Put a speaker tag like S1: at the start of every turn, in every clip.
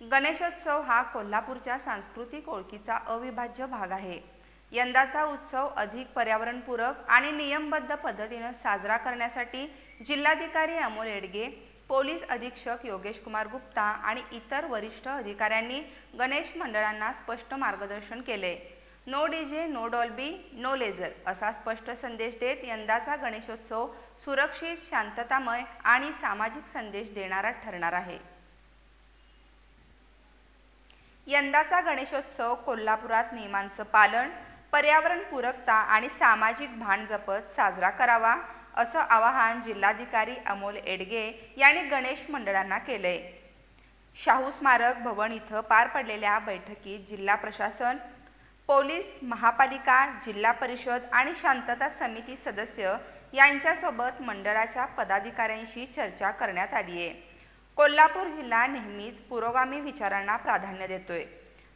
S1: गणेशोत्सव हा कोल्हापूरच्या सांस्कृतिक ओळखीचा अविभाज्य भाग आहे. यंदाचा उत्सव अधिक पर्यावरणपूरक आणि नियमबद्ध पद्धतीनं साजरा करण्यासाठी जिल्हाधिकारी अमोल एडगे पोलीस अधीक्षक योगेश कुमार गुप्ता आणि इतर वरिष्ठ अधिकाऱ्यांनी गणेश मंडळांना स्पष्ट मार्गदर्शन केले. No DJ no Dolby no laser असा स्पष्ट संदेश देत यंदाचा गणेशोत्सव सुरक्षित शांततामय आणि सामाजिक संदेश देणारा ठरणार आहे. यंदाचा गणेशोत्सव कोल्हापुरात नियमांचं पालन पर्यावरणपूरकता आणि सामाजिक भान जपत साजरा करावा असं आवाहन जिल्हाधिकारी अमोल एडगे यांनी गणेश मंडळांना केलंय. शाहू स्मारक भवन इथं पार पडलेल्या बैठकीत जिल्हा प्रशासन पोलीस महापालिका जिल्हा परिषद आणि शांतता समिती सदस्य यांच्यासोबत मंडळाच्या पदाधिकाऱ्यांशी चर्चा करण्यात आली आहे कोल्हापूर जिल्हा नेहमीच पुरोगामी विचारांना प्राधान्य देतोय.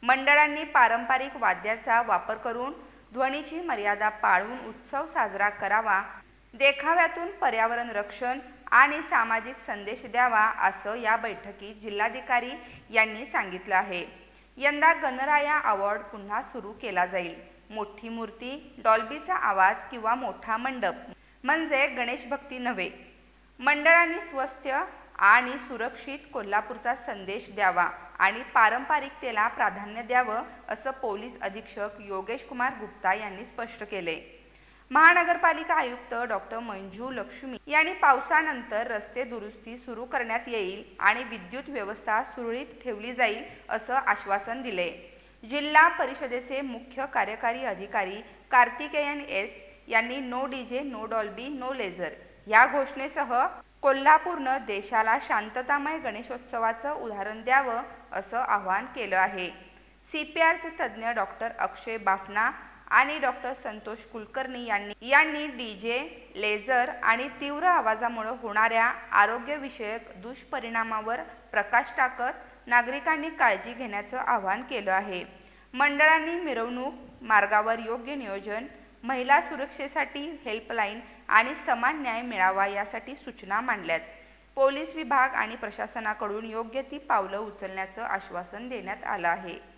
S1: मंडळांनी पारंपरिक वाद्याचा वापर करून ध्वनीची मर्यादा पाळून उत्सव साजरा करावा देखाव्यातून पर्यावरण रक्षण आणि सामाजिक संदेश द्यावा असं या बैठकीत जिल्हाधिकारी यांनी सांगितलं आहे. यंदा गणराया अवॉर्ड पुन्हा सुरू केला जाईल. मोठी मूर्ती डॉल्बीचा आवाज किंवा मोठा मंडप म्हणजे गणेश भक्ती नव्हे. मंडळांनी स्वस्थ आणि सुरक्षित कोल्हापूरचा संदेश द्यावा आणि पारंपरिकतेला प्राधान्य द्यावं असं पोलीस अधीक्षक योगेश कुमार गुप्ता यांनी स्पष्ट केले. महानगरपालिका आयुक्त डॉक्टर मंजू लक्ष्मी यांनी पावसानंतर रस्ते दुरुस्ती सुरू करण्यात येईल आणि विद्युत व्यवस्था सुरळीत ठेवली जाईल असं आश्वासन दिले. जिल्हा परिषदेचे मुख्य कार्यकारी अधिकारी कार्तिकेयन एस यांनी no DJ no Dolby no laser या घोषणेसह कोल्हापूरनं देशाला शांततामय गणेशोत्सवाचं उदाहरण द्यावं असं आवाहन केलं आहे. सी पी आरचे तज्ज्ञ डॉक्टर अक्षय बाफना आणि डॉक्टर संतोष कुलकर्णी यांनी यांनी डीजे लेझर आणि तीव्र आवाजामुळे होणाऱ्या आरोग्यविषयक दुष्परिणामावर प्रकाश टाकत नागरिकांनी काळजी घेण्याचं आवाहन केलं आहे. मंडळांनी मिरवणूक मार्गावर योग्य नियोजन महिला सुरक्षेसाठी हेल्पलाईन आणि समान न्याय मिळावा यासाठी सूचना मांडल्यात. पोलीस विभाग आणि प्रशासनाकडून योग्य ती पावलं उचलण्याचं आश्वासन देण्यात आलं आहे.